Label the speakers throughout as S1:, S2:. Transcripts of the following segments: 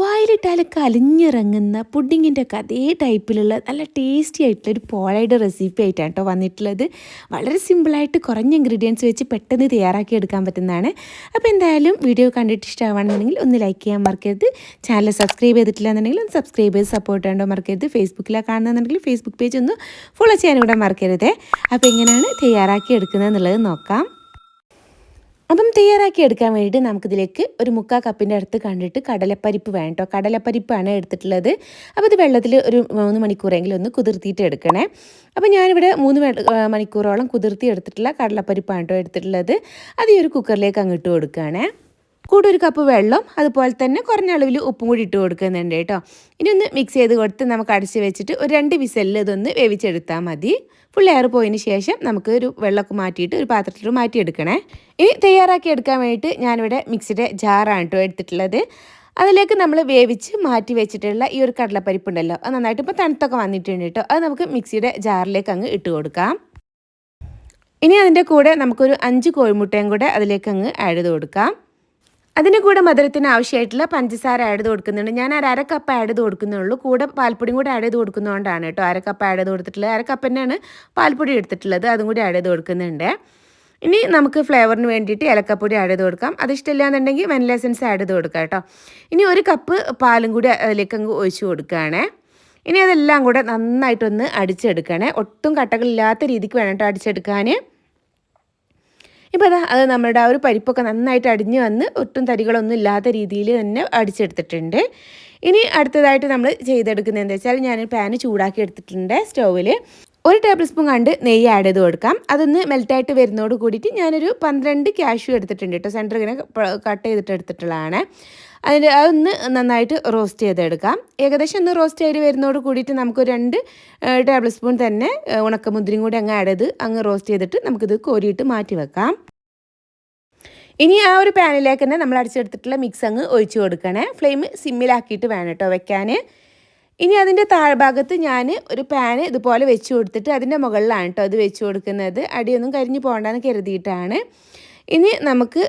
S1: വായിലിട്ടാൽ കലിഞ്ഞിറങ്ങുന്ന പുഡിങ്ങിന്റെ ഒക്കെ അതേ ടൈപ്പിലുള്ള നല്ല ടേസ്റ്റി ആയിട്ടുള്ള ഒരു പോഴയുടെ റെസിപ്പി ആയിട്ടാണ് കേട്ടോ വന്നിട്ടുള്ളത്. വളരെ സിമ്പിളായിട്ട് കുറഞ്ഞ ഇൻഗ്രീഡിയൻസ് വെച്ച് പെട്ടെന്ന് തയ്യാറാക്കി എടുക്കാൻ പറ്റുന്നതാണ്. അപ്പോൾ എന്തായാലും വീഡിയോ കണ്ടിട്ട് ഇഷ്ടമാണെന്നുണ്ടെങ്കിൽ ഒന്ന് ലൈക്ക് ചെയ്യാൻ മറക്കരുത്. ചാനൽ സബ്സ്ക്രൈബ് ചെയ്തിട്ടില്ല എന്നുണ്ടെങ്കിൽ ഒന്ന് സബ്സ്ക്രൈബ് ചെയ്ത് സപ്പോർട്ട് ചെയ്യേണ്ടോ മറക്കരുത്. ഫേസ്ബുക്കിലാണ് കാണുന്നതെന്നുണ്ടെങ്കിൽ ഫേസ്ബുക്ക് പേജ് ഒന്ന് ഫോളോ ചെയ്യാനും കൂടെ മറക്കരുത്. അപ്പോൾ എങ്ങനെയാണ് തയ്യാറാക്കി എടുക്കുന്നത് എന്നുള്ളത് നോക്കാം. അപ്പം തയ്യാറാക്കി എടുക്കാൻ വേണ്ടിയിട്ട് നമുക്കിതിലേക്ക് ഒരു മുക്കാൽ കപ്പിന്റെ അടുത്ത് കണ്ടിട്ട് കടലപ്പരിപ്പ് വേണം കേട്ടോ. കടലപ്പരിപ്പാണ് എടുത്തിട്ടുള്ളത്. അപ്പോൾ ഇത് വെള്ളത്തിൽ ഒരു മൂന്ന് മണിക്കൂറെങ്കിലും ഒന്ന് കുതിർത്തിയിട്ട് എടുക്കണേ. അപ്പോൾ ഞാനിവിടെ മൂന്ന് മണിക്കൂറോളം കുതിർത്തി എടുത്തിട്ടുള്ള കടലപ്പരിപ്പാണ് കേട്ടോ എടുത്തിട്ടുള്ളത്. അത് ഈ ഒരു കുക്കറിലേക്ക് അങ്ങ് ഇട്ട് കൊടുക്കുകയാണേ. കൂടെ ഒരു കപ്പ് വെള്ളം അതുപോലെ തന്നെ കുറഞ്ഞ അളവിൽ ഉപ്പും കൂടി ഇട്ട് കൊടുക്കുന്നുണ്ട് കേട്ടോ. ഇനി ഒന്ന് മിക്സ് ചെയ്ത് കൊടുത്ത് നമുക്ക് അടച്ച് വെച്ചിട്ട് ഒരു രണ്ട് വിസലിൽ ഇതൊന്ന് വേവിച്ചെടുത്താൽ മതി. ഫുൾ എയർ പോയതിന് ശേഷം നമുക്ക് ഒരു വെള്ളമൊക്കെ മാറ്റിയിട്ട് ഒരു പാത്രത്തിൽ മാറ്റിയെടുക്കണേ. ഇനി തയ്യാറാക്കി എടുക്കാൻ വേണ്ടിയിട്ട് ഞാനിവിടെ മിക്സിയുടെ ജാറാണ് കേട്ടോ എടുത്തിട്ടുള്ളത്. അതിലേക്ക് നമ്മൾ വേവിച്ച് മാറ്റി വെച്ചിട്ടുള്ള ഈ ഒരു കടലപ്പരിപ്പ് ഉണ്ടല്ലോ അത് നന്നായിട്ട് ഇപ്പോൾ തണുത്തൊക്കെ വന്നിട്ടുണ്ട് കേട്ടോ. അത് നമുക്ക് മിക്സിയുടെ ജാറിലേക്ക് അങ്ങ് ഇട്ട് കൊടുക്കാം. ഇനി അതിന്റെ കൂടെ നമുക്കൊരു അഞ്ച് കോഴിമുട്ടയും കൂടെ അതിലേക്ക് അങ്ങ് ആഡ് ചെയ്ത് കൊടുക്കാം. അതിന് കൂടെ മധുരത്തിന് ആവശ്യമായിട്ടുള്ള പഞ്ചസാര ആഡ് കൊടുക്കുന്നുണ്ട്. ഞാൻ ഒരു അരക്കപ്പ് കപ്പ് ആഡ് ചെയ്ത് കൊടുക്കുന്നുള്ളൂ. കൂടെ പാൽപ്പൊടിയും കൂടെ ആഡ് ചെയ്ത് കൊടുക്കുന്നതുകൊണ്ടാണ് കേട്ടോ അരക്കപ്പ് കപ്പ് ആഡ് ചെയ്ത് കൊടുത്തിട്ടുള്ളത്. അരക്കപ്പ് കപ്പ് തന്നെയാണ് പാൽപ്പൊടി എടുത്തിട്ടുള്ളത്. അതും കൂടി ആഡ് ചെയ്ത് കൊടുക്കുന്നുണ്ട്. ഇനി നമുക്ക് ഫ്ലേവറിന് വേണ്ടിയിട്ട് ഏലക്കപ്പൊടി ആഡ് ചെയ്ത് കൊടുക്കാം. അത് ഇഷ്ടമില്ല എന്നുണ്ടെങ്കിൽ വെനില എസൻസ് ആഡ് ചെയ്ത് കൊടുക്കാം കേട്ടോ. ഇനി ഒരു കപ്പ് പാലും കൂടി അതിലേക്ക് അങ്ങ് ഒഴിച്ച് കൊടുക്കുകയാണേ. ഇനി അതെല്ലാം കൂടെ നന്നായിട്ടൊന്ന് അടിച്ചെടുക്കണേ ഒട്ടും കട്ടകളില്ലാത്ത രീതിക്ക് വേണം കേട്ടോ അടിച്ചെടുക്കാൻ. ഇപ്പോൾ അതാ അത് നമ്മുടെ ആ ഒരു പരിപ്പൊക്കെ നന്നായിട്ട് അടിഞ്ഞ് വന്ന് ഒട്ടും തരികളൊന്നും ഇല്ലാത്ത രീതിയിൽ തന്നെ അടിച്ചെടുത്തിട്ടുണ്ട്. ഇനി അടുത്തതായിട്ട് നമ്മൾ ചെയ്തെടുക്കുന്നത് എന്താ വെച്ചാൽ ഞാൻ പാൻ ചൂടാക്കി എടുത്തിട്ടുണ്ട് സ്റ്റൗവിൽ. ഒരു ടേബിൾ സ്പൂൺ കണ്ട് നെയ്യ് ആഡ് ചെയ്ത് കൊടുക്കാം. അതൊന്ന് മെൽറ്റായിട്ട് വരുന്നതോട് കൂടിയിട്ട് ഞാനൊരു പന്ത്രണ്ട് ക്യാഷ്യൂ എടുത്തിട്ടുണ്ട് കേട്ടോ. സെന്റർ ഇങ്ങനെ കട്ട് ചെയ്തിട്ട് എടുത്തിട്ടുള്ളതാണ്. അതിന് അതൊന്ന് നന്നായിട്ട് റോസ്റ്റ് ചെയ്തെടുക്കാം. ഏകദേശം ഒന്ന് റോസ്റ്റ് ചെയ്ത് വരുന്നതോട് കൂടിയിട്ട് നമുക്ക് രണ്ട് ടേബിൾ സ്പൂൺ തന്നെ ഉണക്കമുന്തിരിയും കൂടി അങ്ങ് ആഡ് ചെയ്ത് അങ്ങ് റോസ്റ്റ് ചെയ്തിട്ട് നമുക്കിത് കോരിയിട്ട് മാറ്റി വെക്കാം. ഇനി ആ ഒരു പാനിലേക്ക് തന്നെ നമ്മൾ അടിച്ചെടുത്തിട്ടുള്ള മിക്സ് അങ്ങ് ഒഴിച്ചു കൊടുക്കണേ. ഫ്ലെയിം സിമ്മിലാക്കിയിട്ട് വേണം കേട്ടോ വെക്കാൻ ഇനി അതിന്റെ താഴ്ഭാഗത്ത് ഞാൻ ഒരു പാന് ഇതുപോലെ വെച്ച് കൊടുത്തിട്ട് അതിന്റെ മുകളിലാണ് കേട്ടോ അത് വെച്ച് കൊടുക്കുന്നത്. അടിയൊന്നും കരിഞ്ഞു പോകണ്ടെന്ന് കരുതിയിട്ടാണ്. ഇനി നമുക്ക്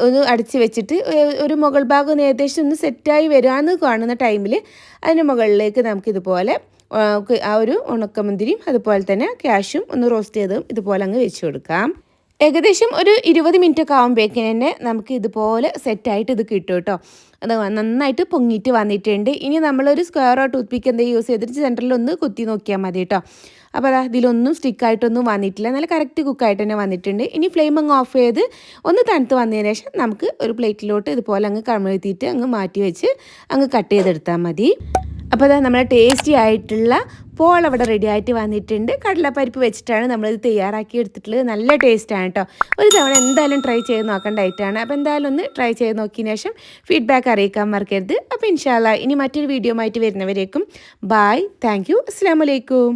S1: ഒന്ന് അടിച്ച് വെച്ചിട്ട് ഒരു മുകൾ ഭാഗം ഏകദേശം ഒന്ന് സെറ്റായി വരാമെന്ന് കാണുന്ന ടൈമിൽ അതിന് മുകളിലേക്ക് നമുക്കിതുപോലെ ആ ഒരു ഉണക്കമുന്തിരിയും അതുപോലെ തന്നെ ക്യാഷും ഒന്ന് റോസ്റ്റ് ചെയ്തതും ഇതുപോലെ അങ്ങ് വെച്ച് കൊടുക്കാം. ഏകദേശം ഒരു ഇരുപത് മിനിറ്റ് ഒക്കെ ആകുമ്പോഴേക്കും തന്നെ നമുക്ക് ഇതുപോലെ സെറ്റായിട്ട് ഇത് കിട്ടും കേട്ടോ. അത് നന്നായിട്ട് പൊങ്ങിയിട്ട് വന്നിട്ടുണ്ട്. ഇനി നമ്മളൊരു സ്ക്വയറോ ടൂത്ത് പിക്ക് എന്തെങ്കിലും യൂസ് ചെയ്തിട്ട് സെന്ററിൽ ഒന്ന് കുത്തി നോക്കിയാൽ മതി കേട്ടോ. അപ്പോൾ അതാ ഇതിലൊന്നും സ്റ്റിക്കായിട്ടൊന്നും വന്നിട്ടില്ല. നല്ല കറക്റ്റ് കുക്കായിട്ട് തന്നെ വന്നിട്ടുണ്ട്. ഇനി ഫ്ലെയിം അങ്ങ് ഓഫ് ചെയ്ത് ഒന്ന് തണുത്ത് വന്നതിന് ശേഷം നമുക്ക് ഒരു പ്ലേറ്റിലോട്ട് ഇതുപോലെ അങ്ങ് കമഴ്ത്തിയിട്ട് അങ്ങ് മാറ്റി വെച്ച് അങ്ങ് കട്ട് ചെയ്തെടുത്താൽ മതി. അപ്പോൾ അതാ നമ്മുടെ ടേസ്റ്റി ആയിട്ടുള്ള പോൾ അവിടെ റെഡി ആയിട്ട് വന്നിട്ടുണ്ട്. കടലപ്പരിപ്പ് വെച്ചിട്ടാണ് നമ്മളിത് തയ്യാറാക്കി എടുത്തിട്ടുള്ളത്. നല്ല ടേസ്റ്റാണ് കേട്ടോ ഒരു തവണ എന്തായാലും ട്രൈ ചെയ്ത് നോക്കേണ്ട ഐറ്റമാണ് അപ്പോൾ എന്തായാലും ഒന്ന് ട്രൈ ചെയ്ത് നോക്കിയതിന് ശേഷം ഫീഡ്ബാക്ക് അറിയിക്കാൻ മറക്കരുത്. അപ്പോൾ ഇൻഷാല്ല ഇനി മറ്റൊരു വീഡിയോ ആയിട്ട് വരുന്നവരേക്കും. ബായ് താങ്ക് യു അസ്സാം വലൈക്കും